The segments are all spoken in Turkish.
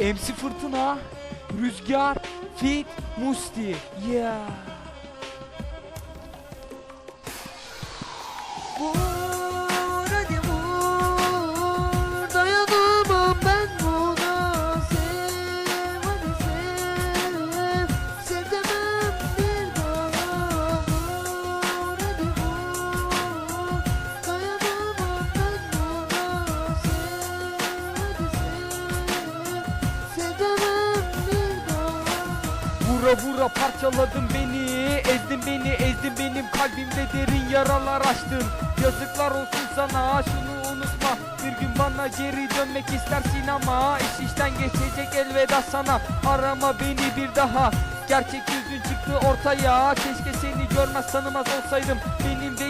MC Fırtına, Rüzgar, Fit, Musti. Yeah. Vura vura parçaladın beni Ezdin beni ezdin benim kalbimde derin yaralar açtın. Yazıklar olsun sana şunu unutma. Bir gün bana geri dönmek istersin ama iş işten geçecek elveda sana. Arama beni bir daha. Gerçek yüzün çıktı ortaya. Keşke seni görmez tanımaz olsaydım. Benim de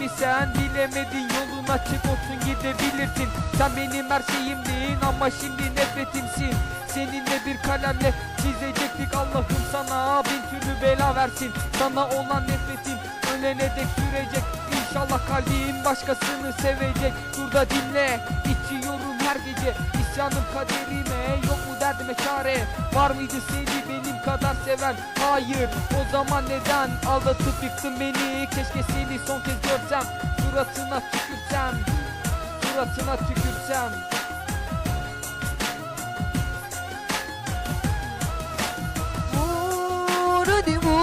yerimi sen? Bilemedin Yolun açık olsun gidebilirsin. Sen benim her şeyimdin ama şimdi nefretimsin. Seninle bir kalemle çizecektik Allah'ım sana bin türlü bela versin. Sana olan nefretim ölene dek sürecek. İnşallah kalbim başkasını sevecek. Dur da dinle içiyorum her gece. İsyanım kaderime yok mu derdime çare? Var mıydı seni kadar seven? Hayır o zaman neden aldatıp yıktın beni? Keşke seni son kez görsem Suratına tükürsem Suratına tükürsem. Vur hadi vur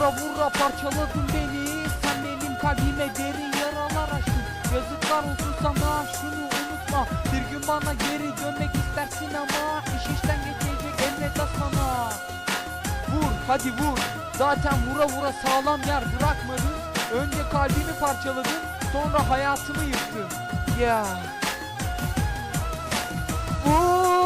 Vura vura parçaladın beni. Sen benim kalbime derin yaralar açtın. Yazıklar olsun sana şunu unutma. Bir gün bana geri dönmek istersin ama iş işten geçecek elveda sana Vur hadi vur. Zaten vura vura sağlam yer bırakmadın. Önce kalbimi parçaladın Sonra hayatımı yıktın. Ya. Vur